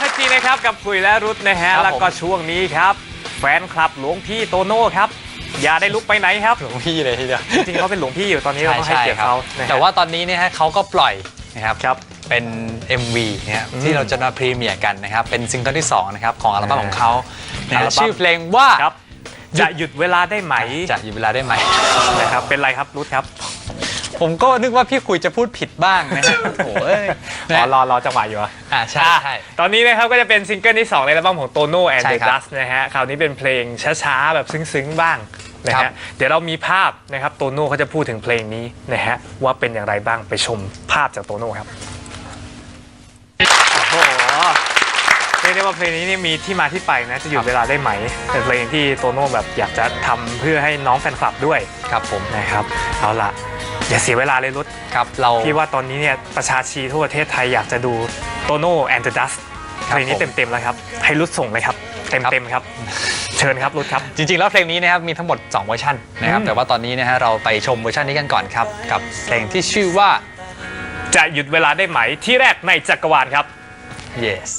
ทักทีนะครับกับคุยและรุดนะฮะครับผม แล้วก็ช่วงนี้ครับ แฟนคลับหลวงพี่โตโน่ครับ อย่าได้ลุกไปไหนครับ หลวงพี่เลยทีเดียวจริงๆเขาเป็นหลวงพี่อยู่ตอนนี้เราต้องให้เกียรติเขานะฮะ แต่ว่าตอนนี้เนี่ยฮะเขาก็ปล่อยนะครับครับเป็น MV นะครับอืมที่เราจะมาพรีเมียร์กันนะครับ เป็นซิงเกิลที่2นะครับของอัลบั้มของเขานะอัลบั้มชื่อเพลงว่าครับ จะหยุดเวลาได้ไหมจะหยุดเวลาได้ไหมนะครับเป็นไรครับรุดครับ ผมก็นึกว่าพี่คุยจะพูดผิดบ้างนะฮะโอ้ยรอรอรอจังหวะอยู่อะ อ่าใช่ใช่อะตอนนี้นะครับก็จะเป็นซิงเกิลที่ 2 ในอัลบั้มของโตโน่แอนใช่เดอครับดัสนะฮะ คราวนี้เป็นเพลงช้าๆ แบบซึ้งๆ บ้างนะครัฮะ บ เดี๋ยวเรามีภาพนะครับโตโน่เขาจะพูดถึงเพลงนี้นะฮะ ว่าเป็นอย่างไรบ้างไปชมภาพจากโตโน่ครับ โอ้โหเรียกได้ว่าเพลงนี้นี่มีที่มาที่ไปนะ จะหยุดเวลาได้ไหม เป็นเพลงที่โตโน่แบบอยากจะทำเพื่อให้น้องแฟนคลับด้วยครับผมนะครับ เอาละ อย่าเสียเวลาเลยรุดครับเราพี่ว่าตอนนี้เนี่ยประชาชีทั่วประเทศไทยอยากจะดูโตโน่แอนด์ดัสครับเพลงนี้ผมเต็มๆแล้วครับ ให้รุดส่งเลยครับ เต็มๆครับ เชิญครับรุดครับ จริงๆ แล้วเพลงนี้นะครับมีทั้งหมด 2 เวอร์ชันนะครับอืมแต่ว่าตอนนี้นะฮะเราไปชมเวอร์ชันนี้กันก่อนครับ กับเพลงที่ชื่อว่า จะหยุดเวลาได้ไหมที่แรกในจักรวาลครับ yes